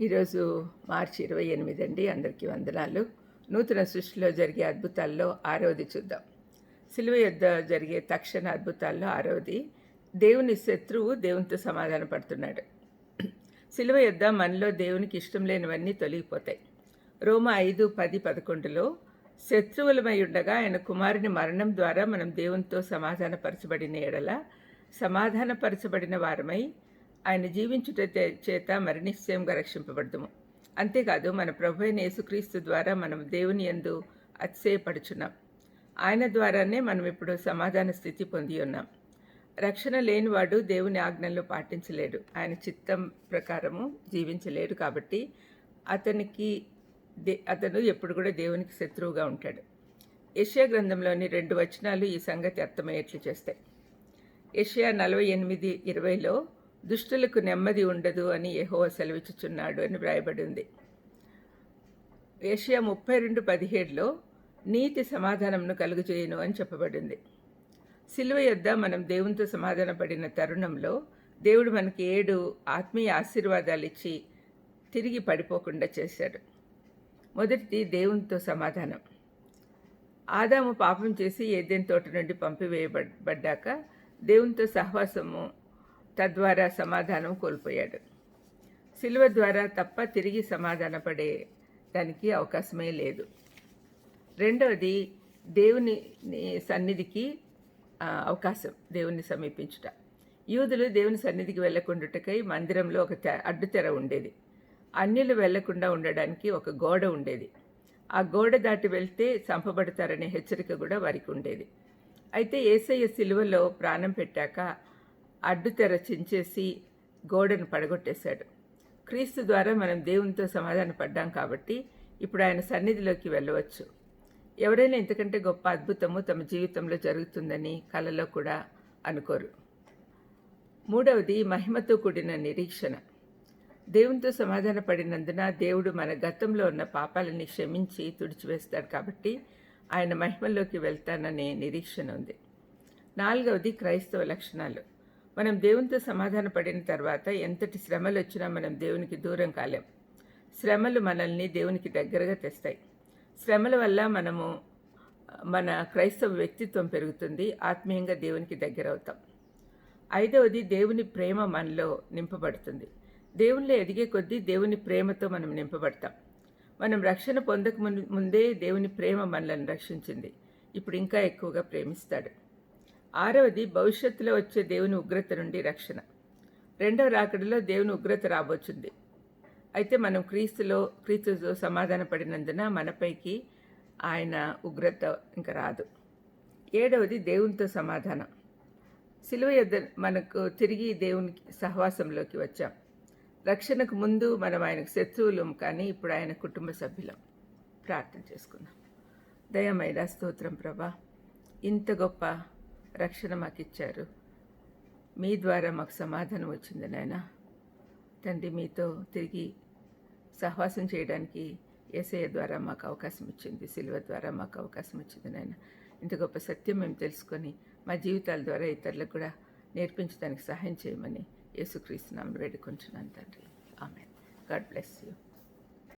ఈరోజు మార్చి ఇరవై ఎనిమిది అండి. అందరికీ వందనాలు. నూతన సృష్టిలో జరిగే అద్భుతాల్లో ఆరవది చూద్దాం. సిలువ యొద్ద జరిగే తక్షణ అద్భుతాల్లో ఆరవది దేవుని శత్రువు దేవునితో సమాధాన పడుతున్నాడు. సిలువ యొద్ద మనలో దేవునికి ఇష్టం లేనివన్నీ తొలగిపోతాయి. రోమ ఐదు పది పదకొండులో శత్రువులమై ఉండగా ఆయన కుమారుని మరణం ద్వారా మనం దేవునితో సమాధానపరచబడిన ఎడల సమాధానపరచబడిన వారమై ఆయన జీవించుట చేత మరి నిశ్చయంగా రక్షింపబడదుము. అంతేకాదు మన ప్రభు అయిన యేసుక్రీస్తు ద్వారా మనం దేవుని ఎందు అతిశయపడుచున్నాం. ఆయన ద్వారానే మనం ఇప్పుడు సమాధాన స్థితి పొంది ఉన్నాం. రక్షణ లేనివాడు దేవుని ఆజ్ఞలను పాటించలేడు. ఆయన చిత్తం ప్రకారము జీవించలేడు కాబట్టి అతనికి దే అతను ఎప్పుడు కూడా దేవునికి శత్రువుగా ఉంటాడు. ఏషియా గ్రంథంలోని రెండు వచనాలు ఈ సంగతి అర్థమయ్యేట్లు చేస్తాయి. ఏషియా నలభై ఎనిమిది ఇరవైలో దుష్టులకు నెమ్మది ఉండదు అని యహోవ సెలవిచ్చుచున్నాడు అని వ్రాయబడింది. ఏషియా ముప్పై రెండు పదిహేడులో నీతి సమాధానంను కలుగుచేయను అని చెప్పబడింది. సిలువ యొద్ద మనం దేవునితో సమాధాన పడిన తరుణంలో దేవుడు మనకి ఏడు ఆత్మీయ ఆశీర్వాదాలు ఇచ్చి తిరిగి పడిపోకుండా చేశాడు. మొదటిది దేవునితో సమాధానం. ఆదాము పాపం చేసి ఏదేని తోట నుండి పంపివేయబడ్డాక దేవునితో సహవాసము తద్వారా సమాధానం కోల్పోయాడు. సిలువ ద్వారా తప్ప తిరిగి సమాధాన పడే దానికి అవకాశమే లేదు. రెండవది దేవుని సన్నిధికి అవకాశం దేవుని సమీపించుట. యూదులు దేవుని సన్నిధికి వెళ్ళకుండాటకై మందిరంలో ఒక అడ్డుతెర ఉండేది. అన్యులు వెళ్ళకుండా ఉండడానికి ఒక గోడ ఉండేది. ఆ గోడ దాటి వెళ్తే చంపబడతారనే హెచ్చరిక కూడా వారికి ఉండేది. అయితే ఏసయ్య సిలువలో ప్రాణం పెట్టాక అడ్డుతెర చించేసి గోడను పడగొట్టేశాడు. క్రీస్తు ద్వారా మనం దేవునితో సమాధాన పడ్డాం కాబట్టి ఇప్పుడు ఆయన సన్నిధిలోకి వెళ్ళవచ్చు. ఎవరైనా ఇంతకంటే గొప్ప అద్భుతము తమ జీవితంలో జరుగుతుందని కలలో కూడా అనుకోరు. మూడవది మహిమతో కూడిన నిరీక్షణ. దేవునితో సమాధాన పడినందున దేవుడు మన గతంలో ఉన్న పాపాలని క్షమించి తుడిచివేస్తాడు కాబట్టి ఆయన మహిమల్లోకి వెళ్తాననే నిరీక్షణ ఉంది. నాలుగవది క్రైస్తవ లక్షణాలు. మనం దేవునితో సమాధాన పడిన తర్వాత ఎంతటి శ్రమలు వచ్చినా మనం దేవునికి దూరం కాలేం. శ్రమలు మనల్ని దేవునికి దగ్గరగా తెస్తాయి. శ్రమల వల్ల మనము మన క్రైస్తవ వ్యక్తిత్వం పెరుగుతుంది ఆత్మీయంగా దేవునికి దగ్గర అవుతాం ఐదవది దేవుని ప్రేమ మనలో నింపబడుతుంది. దేవునిలో ఎదిగే కొద్దీ దేవుని ప్రేమతో మనం నింపబడతాం. మనం రక్షణ పొందక ముందే దేవుని ప్రేమ మనలను రక్షించింది. ఇప్పుడు ఇంకా ఎక్కువగా ప్రేమిస్తాడు. ఆరవది భవిష్యత్తులో వచ్చే దేవుని ఉగ్రత నుండి రక్షణ. రెండవ రాకడలో దేవుని ఉగ్రత రాబోచుంది. అయితే మనం క్రీస్తులో క్రీస్తుతో సమాధాన పడినందున మనపైకి ఆయన ఉగ్రత ఇంకా రాదు. ఏడవది దేవునితో సమాధానం. సిలువ యొద్ద మనకు తిరిగి దేవునికి సహవాసంలోకి వచ్చాం. రక్షణకు ముందు మనం ఆయనకు శత్రువులం కానీ ఇప్పుడు ఆయన కుటుంబ సభ్యులం. ప్రార్థన చేసుకున్నాం దయమైన స్తోత్రం ప్రభా ఇంత గొప్ప రక్షణ మాకు ఇచ్చారు మీ ద్వారా మాకు సమాధానం వచ్చింది నాయన. తండ్రి మీతో తిరిగి సహవాసం చేయడానికి ఏసయ్య ద్వారా మాకు అవకాశం ఇచ్చింది సిల్వ ద్వారా మాకు అవకాశం ఇచ్చింది నాయన. ఇంత గొప్ప సత్యం మేము తెలుసుకొని మా జీవితాల ద్వారా ఇతరులకు కూడా నేర్పించడానికి సహాయం చేయమని యేసుక్రీస్తునామను వేడుకుంటున్నాను తండ్రి. ఆమె గాడ్ బ్లెస్ యూ.